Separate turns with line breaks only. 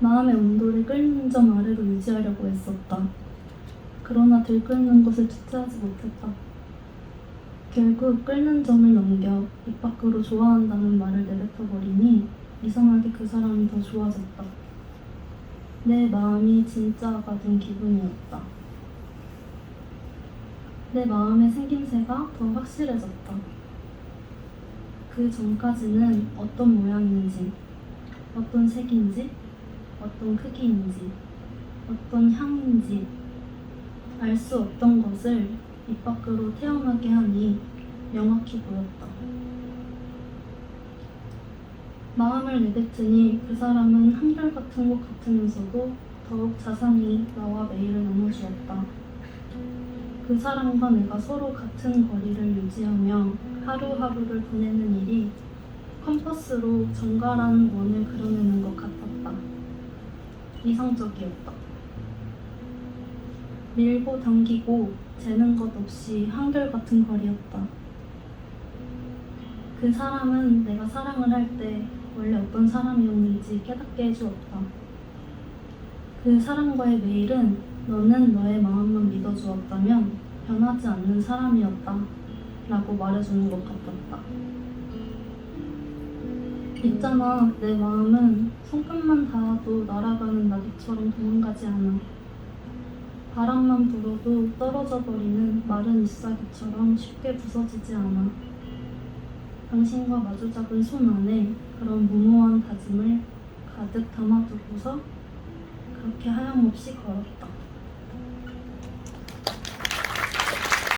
마음의 온도를 끓는 점 아래로 유지하려고 했었다. 그러나 들끓는 것을 주체하지 못했다. 결국 끓는 점을 넘겨 입 밖으로 좋아한다는 말을 내뱉어버리니 이상하게 그 사람이 더 좋아졌다. 내 마음이 진짜가 된 기분이었다. 내 마음의 생김새가 더 확실해졌다. 그 전까지는 어떤 모양인지, 어떤 색인지, 어떤 크기인지, 어떤 향인지 알 수 없던 것을 입 밖으로 태어나게 하니 명확히 보였다. 마음을 내뱉으니 그 사람은 한결같은 것 같으면서도 더욱 자상히 나와 메일을 나눠주었다. 그 사람과 내가 서로 같은 거리를 유지하며 하루하루를 보내는 일이 컴퍼스로 정갈한 원을 그려내는 것 같았다. 이상적이었다. 밀고 당기고 재는 것 없이 한결같은 거리였다. 그 사람은 내가 사랑을 할 때 원래 어떤 사람이었는지 깨닫게 해주었다. 그 사람과의 매일은 너는 너의 마음만 믿어주었다면 변하지 않는 사람이었다. 라고 말해주는 것 같았다. 있잖아, 내 마음은 손끝만 닿아도 날아가는 나비처럼 도망가지 않아. 바람만 불어도 떨어져 버리는 마른 잎사귀처럼 쉽게 부서지지 않아. 당신과 마주 잡은 손 안에 그런 무모한 다짐을 가득 담아두고서 그렇게 하염없이 걸었다.